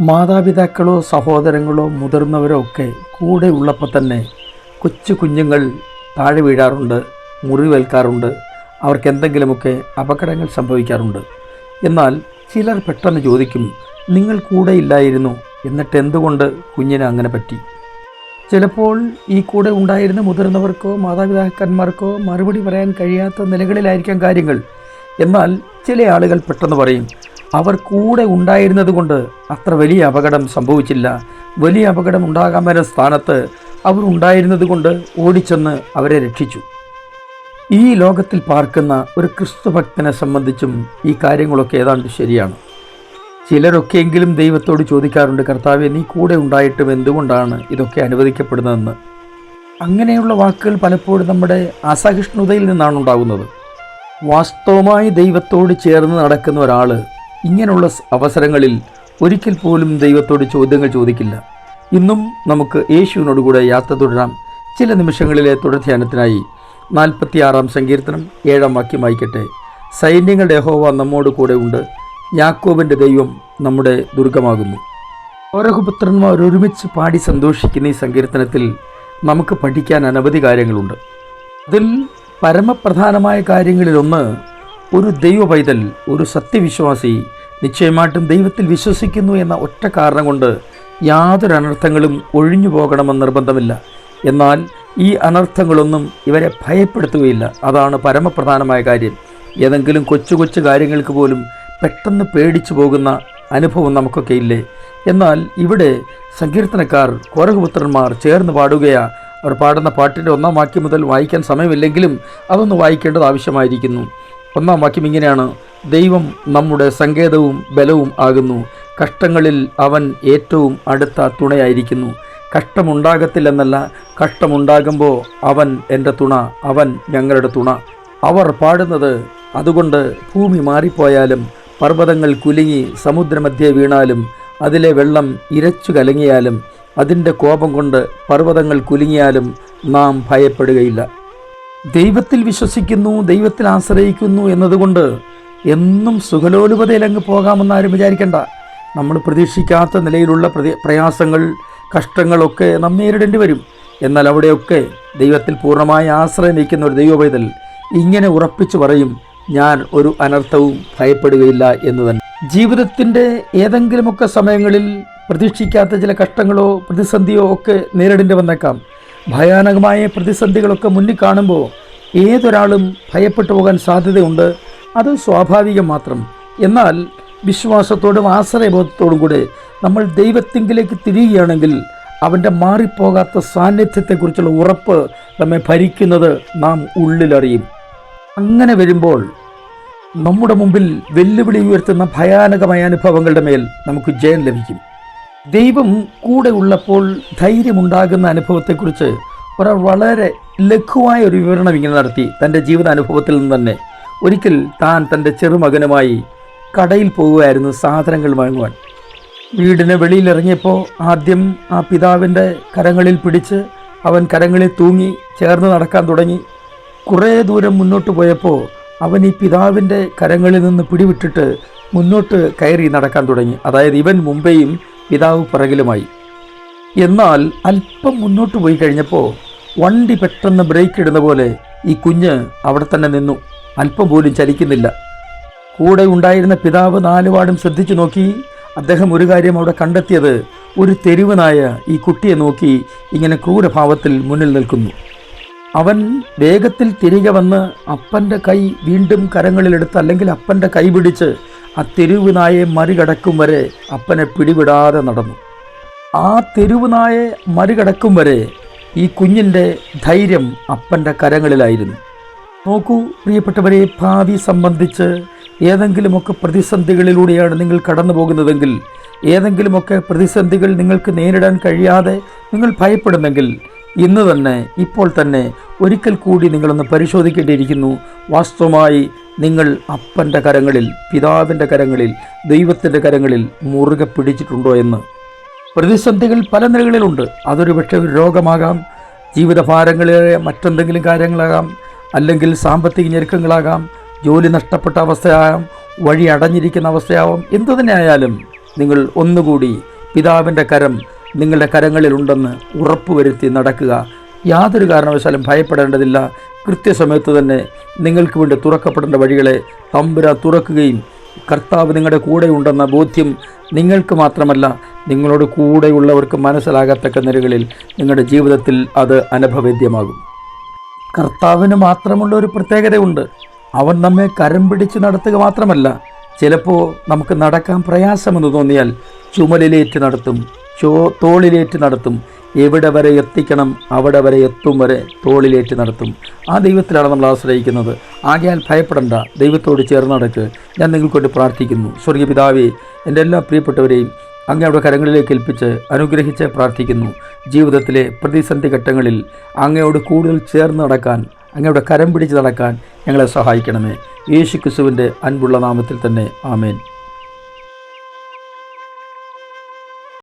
മാതാപിതാക്കളോ സഹോദരങ്ങളോ മുതിർന്നവരോ ഒക്കെ കൂടെ ഉള്ളപ്പോൾ തന്നെ കൊച്ചു കുഞ്ഞുങ്ങൾ താഴെ വീഴാറുണ്ട് മുറിവേൽക്കാറുണ്ട് അവർക്ക് എന്തെങ്കിലുമൊക്കെ അപകടങ്ങൾ സംഭവിക്കാറുണ്ട്. എന്നാൽ ചിലർ പെട്ടെന്ന് ചോദിക്കും നിങ്ങൾ കൂടെ ഇല്ലായിരുന്നു എന്നിട്ട് എന്തുകൊണ്ട് കുഞ്ഞിന് അങ്ങനെ പറ്റി? ചിലപ്പോൾ ഈ കൂടെ ഉണ്ടായിരുന്ന മുതിർന്നവർക്കോ മാതാപിതാക്കന്മാർക്കോ മറുപടി പറയാൻ കഴിയാത്ത നിലകളിലായിരിക്കാം കാര്യങ്ങൾ. എന്നാൽ ചില ആളുകൾ പെട്ടെന്ന് പറയും അവർ കൂടെ ഉണ്ടായിരുന്നത് കൊണ്ട് അത്ര വലിയ അപകടം സംഭവിച്ചില്ല. വലിയ അപകടം ഉണ്ടാകാൻ വരുന്ന സ്ഥാനത്ത് അവർ ഉണ്ടായിരുന്നത് കൊണ്ട് ഓടിച്ചെന്ന് അവരെ രക്ഷിച്ചു. ഈ ലോകത്തിൽ പാർക്കുന്ന ഒരു ക്രിസ്തു ഭക്തനെ സംബന്ധിച്ചും ഈ കാര്യങ്ങളൊക്കെ ഏതാണ്ട് ശരിയാണ്. ചിലരൊക്കെയെങ്കിലും ദൈവത്തോട് ചോദിക്കാറുണ്ട് കർത്താവെ നീ കൂടെ ഉണ്ടായിട്ടും എന്തുകൊണ്ടാണ് ഇതൊക്കെ അനുവദിക്കപ്പെടുന്നതെന്ന്? അങ്ങനെയുള്ള വാക്കുകൾ പലപ്പോഴും നമ്മുടെ അസഹിഷ്ണുതയിൽ നിന്നാണ് ഉണ്ടാകുന്നത്. വാസ്തവമായി ദൈവത്തോട് ചേർന്ന് നടക്കുന്ന ഒരാൾ ഇങ്ങനെയുള്ള അവസരങ്ങളിൽ ഒരിക്കൽ പോലും ദൈവത്തോട് ചോദ്യങ്ങൾ ചോദിക്കില്ല. ഇന്നും നമുക്ക് യേശുവിനോട് കൂടെ യാത്ര തുടരാം. ചില നിമിഷങ്ങളിലെ തുടർധ്യാനത്തിനായി നാൽപ്പത്തിയാറാം സങ്കീർത്തനം ഏഴാം വാക്യം വായിക്കട്ടെ. സൈന്യങ്ങളുടെ യഹോവ നമ്മോട് കൂടെ ഉണ്ട്. യാക്കോബിന്റെ ദൈവം നമ്മുടെ ദുർഗമാകുന്നു. ഓരഹുപുത്രന്മാർ ഒരുമിച്ച് പാടി സന്തോഷിക്കുന്ന ഈ സങ്കീർത്തനത്തിൽ നമുക്ക് പഠിക്കാൻ അനവധി കാര്യങ്ങളുണ്ട്. അതിൽ പരമപ്രധാനമായ കാര്യങ്ങളിലൊന്ന് ഒരു ദൈവ പൈതൽ ഒരു സത്യവിശ്വാസി നിശ്ചയമായിട്ടും ദൈവത്തിൽ വിശ്വസിക്കുന്നു എന്ന ഒറ്റ കാരണം കൊണ്ട് യാതൊരു അനർത്ഥങ്ങളും ഒഴിഞ്ഞു പോകണമെന്ന് നിർബന്ധമില്ല. എന്നാൽ ഈ അനർത്ഥങ്ങളൊന്നും ഇവരെ ഭയപ്പെടുത്തുകയില്ല. അതാണ് പരമപ്രധാനമായ കാര്യം. ഏതെങ്കിലും കൊച്ചു കൊച്ചു കാര്യങ്ങൾക്ക് പോലും പെട്ടെന്ന് പേടിച്ചു പോകുന്ന അനുഭവം നമുക്കൊക്കെ ഇല്ലേ? എന്നാൽ ഇവിടെ സങ്കീർത്തനക്കാർ കോരകപുത്രന്മാർ ചേർന്ന് പാടുകയാ. അവർ പാടുന്ന പാട്ടിന്റെ ഒന്നാം വാക്യം മുതൽ വായിക്കാൻ സമയമില്ലെങ്കിലും അതൊന്ന് വായിക്കേണ്ടത് ആവശ്യമായിരിക്കുന്നു. ഒന്നാം വാക്യം ഇങ്ങനെയാണ്. ദൈവം നമ്മുടെ സങ്കേതവും ബലവും ആകുന്നു. കഷ്ടങ്ങളിൽ അവൻ ഏറ്റവും അടുത്ത തുണയായിരിക്കുന്നു. കഷ്ടമുണ്ടാകത്തില്ലെന്നല്ല കഷ്ടമുണ്ടാകുമ്പോൾ അവൻ എന്റെ തുണ അവൻ ഞങ്ങളുടെ തുണ. അവർ പാടുന്നത് അതുകൊണ്ട് ഭൂമി മാറിപ്പോയാലും പർവതങ്ങൾ കുലുങ്ങി സമുദ്രമധ്യേ വീണാലും അതിലെ വെള്ളം ഇരച്ചു കലങ്ങിയാലും അതിന്റെ കോപം കൊണ്ട് പർവതങ്ങൾ കുലുങ്ങിയാലും നാം ഭയപ്പെടുകയില്ല. ദൈവത്തിൽ വിശ്വസിക്കുന്നു ദൈവത്തിൽ ആശ്രയിക്കുന്നു എന്നതുകൊണ്ട് എന്നും സുഖലോലുപതയിൽ അങ്ങ് പോകാമെന്ന് ആരും വിചാരിക്കേണ്ട. നമ്മൾ പ്രതീക്ഷിക്കാത്ത നിലയിലുള്ള പ്രയാസങ്ങൾ കഷ്ടങ്ങളൊക്കെ നാം നേരിടേണ്ടി വരും. എന്നാൽ അവിടെയൊക്കെ ദൈവത്തിൽ പൂർണമായി ആശ്രയം വയ്ക്കുന്ന ഒരു ദൈവപൈതൽ ഇങ്ങനെ ഉറപ്പിച്ചു പറയും ഞാൻ ഒരു അനർത്ഥവും ഭയപ്പെടുകയില്ല എന്ന് തന്നെ. ജീവിതത്തിന്റെ ഏതെങ്കിലുമൊക്കെ സമയങ്ങളിൽ പ്രതീക്ഷിക്കാത്ത ചില കഷ്ടങ്ങളോ പ്രതിസന്ധിയോ ഒക്കെ നേരിടേണ്ടി വന്നേക്കാം. ഭയാനകമായ പ്രതിസന്ധികളൊക്കെ മുന്നിൽ കാണുമ്പോൾ ഏതൊരാളും ഭയപ്പെട്ടു പോകാൻ സാധ്യതയുണ്ട്? അത് സ്വാഭാവികം മാത്രം. എന്നാൽ വിശ്വാസത്തോടും ആശ്രയബോധത്തോടും കൂടെ നമ്മൾ ദൈവത്തിങ്കിലേക്ക് തിരിയുകയാണെങ്കിൽ അവന്റെ മാറിപ്പോകാത്ത സാന്നിധ്യത്തെക്കുറിച്ചുള്ള ഉറപ്പ് നമ്മെ ഭരിക്കുന്നത് നാം ഉള്ളിലറിയും. അങ്ങനെ വരുമ്പോൾ നമ്മുടെ മുമ്പിൽ വെല്ലുവിളി ഉയർത്തുന്ന ഭയാനകമായ അനുഭവങ്ങളുടെ മേൽ നമുക്ക് ജയം ലഭിക്കും. ദൈവം കൂടെ ഉള്ളപ്പോൾ ധൈര്യമുണ്ടാകുന്ന അനുഭവത്തെക്കുറിച്ച് ഒരാൾ വളരെ ലഘുവായ ഒരു വിവരണം ഇങ്ങനെ നടത്തി. തന്റെ ജീവിതാനുഭവത്തിൽ നിന്ന് തന്നെ. ഒരിക്കൽ താൻ തന്റെ ചെറുമകനുമായി കടയിൽ പോവുകയായിരുന്നു സാധനങ്ങൾ വാങ്ങുവാൻ. വീടിന് വെളിയിലിറങ്ങിയപ്പോൾ ആദ്യം ആ പിതാവിന്റെ കരങ്ങളിൽ പിടിച്ച് അവൻ കരങ്ങളിൽ തൂങ്ങി ചേർന്ന് നടക്കാൻ തുടങ്ങി. കുറേ ദൂരം മുന്നോട്ട് പോയപ്പോൾ അവൻ ഈ പിതാവിന്റെ കരങ്ങളിൽ നിന്ന് പിടിവിട്ടിട്ട് മുന്നോട്ട് കയറി നടക്കാൻ തുടങ്ങി. അതായത് ഇവൻ മുമ്പേയും പിതാവ് പിറകിലുമായി. എന്നാൽ അല്പം മുന്നോട്ട് പോയി കഴിഞ്ഞപ്പോൾ വണ്ടി പെട്ടെന്ന് ബ്രേക്ക് ഇടുന്ന പോലെ ഈ കുഞ്ഞ് അവിടെ തന്നെ നിന്നു. അല്പം പോലും ചലിക്കുന്നില്ല. കൂടെ ഉണ്ടായിരുന്ന പിതാവ് നാലുപാടും ശ്രദ്ധിച്ചു നോക്കി അദ്ദേഹം ഒരു കാര്യം അവിടെ കണ്ടെത്തിയത് ഒരു തെരുവനായ ഈ കുട്ടിയെ നോക്കി ഇങ്ങനെ ക്രൂരഭാവത്തിൽ മുന്നിൽ നിൽക്കുന്നു. അവൻ വേഗത്തിൽ തിരികെ വന്ന് അപ്പന്റെ കൈ വീണ്ടും കരങ്ങളിലെടുത്ത് അല്ലെങ്കിൽ അപ്പന്റെ കൈ പിടിച്ച് ആ തെരുവുനായെ മറികടക്കും വരെ അപ്പനെ പിടിവിടാതെ നടന്നു. ആ തെരുവുനായെ മറികടക്കും വരെ ഈ കുഞ്ഞിന്റെ ധൈര്യം അപ്പന്റെ കരങ്ങളിലായിരുന്നു. നോക്കൂ പ്രിയപ്പെട്ടവരെ ഭാവി സംബന്ധിച്ച് ഏതെങ്കിലുമൊക്കെ പ്രതിസന്ധികളിലൂടെയാണ് നിങ്ങൾ കടന്നു പോകുന്നതെങ്കിൽ ഏതെങ്കിലുമൊക്കെ പ്രതിസന്ധികൾ നിങ്ങൾക്ക് നേരിടാൻ കഴിയാതെ നിങ്ങൾ ഭയപ്പെടുന്നെങ്കിൽ ഇന്ന് തന്നെ ഇപ്പോൾ തന്നെ ഒരിക്കൽ കൂടി നിങ്ങളൊന്ന് പരിശോധിക്കേണ്ടിയിരിക്കുന്നു. വാസ്തവമായി നിങ്ങൾ അപ്പന്റെ കരങ്ങളിൽ പിതാവിന്റെ കരങ്ങളിൽ ദൈവത്തിന്റെ കരങ്ങളിൽ മുറുകെ പിടിച്ചിട്ടുണ്ടോ എന്ന്. പ്രതിസന്ധികൾ പല നിലകളിലുണ്ട്. അതൊരു പക്ഷേ ഒരു രോഗമാകാം. ജീവിതഭാരങ്ങളിലെ മറ്റെന്തെങ്കിലും കാര്യങ്ങളാകാം. അല്ലെങ്കിൽ സാമ്പത്തിക ഞെരുക്കങ്ങളാകാം. ജോലി നഷ്ടപ്പെട്ട അവസ്ഥയാകാം. വഴി അടഞ്ഞിരിക്കുന്ന അവസ്ഥയാവാം. എന്തു തന്നെയായാലും നിങ്ങൾ ഒന്നുകൂടി പിതാവിന്റെ കരം നിങ്ങളുടെ കരങ്ങളിലുണ്ടെന്ന് ഉറപ്പുവരുത്തി നടക്കുക. യാതൊരു കാരണവശാലും ഭയപ്പെടേണ്ടതില്ല. കൃത്യസമയത്ത് തന്നെ നിങ്ങൾക്ക് വേണ്ടി തുറക്കപ്പെടേണ്ട വഴികളെ തമ്പുര തുറക്കുകയും കർത്താവ് നിങ്ങളുടെ കൂടെ ഉണ്ടെന്ന ബോധ്യം നിങ്ങൾക്ക് മാത്രമല്ല നിങ്ങളോട് കൂടെയുള്ളവർക്ക് മനസ്സിലാകത്തക്ക നിലകളിൽ നിങ്ങളുടെ ജീവിതത്തിൽ അത് അനുഭവേദ്യമാകും. കർത്താവിന് മാത്രമുള്ള ഒരു പ്രത്യേകതയുണ്ട്. അവൻ നമ്മെ കരം പിടിച്ച് നടത്തുക മാത്രമല്ല ചിലപ്പോൾ നമുക്ക് നടക്കാൻ പ്രയാസമെന്ന് തോന്നിയാൽ ചുമലിലേറ്റ് നടത്തും. ചോ തോളിലേറ്റ് നടത്തും. എവിടെ വരെ എത്തിക്കണം അവിടെ വരെ എത്തും വരെ തോളിലേറ്റ് നടത്തും. ആ ദൈവത്തിലാണ് നമ്മൾ ആശ്രയിക്കുന്നത്. ആകയാൽ ഭയപ്പെടേണ്ട. ദൈവത്തോട് ചേർന്ന് നടക്ക്. ഞാൻ നിങ്ങൾക്കൊണ്ട് പ്രാർത്ഥിക്കുന്നു. സ്വർഗീയ പിതാവേ എന്റെ എല്ലാ പ്രിയപ്പെട്ടവരെയും അങ്ങയുടെ കരങ്ങളിലേക്ക് ഏൽപ്പിച്ച് അനുഗ്രഹിച്ച് പ്രാർത്ഥിക്കുന്നു. ജീവിതത്തിലെ പ്രതിസന്ധി ഘട്ടങ്ങളിൽ അങ്ങയോട് കൂടുതൽ ചേർന്ന് നടക്കാൻ അങ്ങയുടെ കരം പിടിച്ച് നടക്കാൻ ഞങ്ങളെ സഹായിക്കണമേ. യേശു ക്രിസ്തുവിന്റെ അൻപുള്ള നാമത്തിൽ തന്നെ ആമേൻ.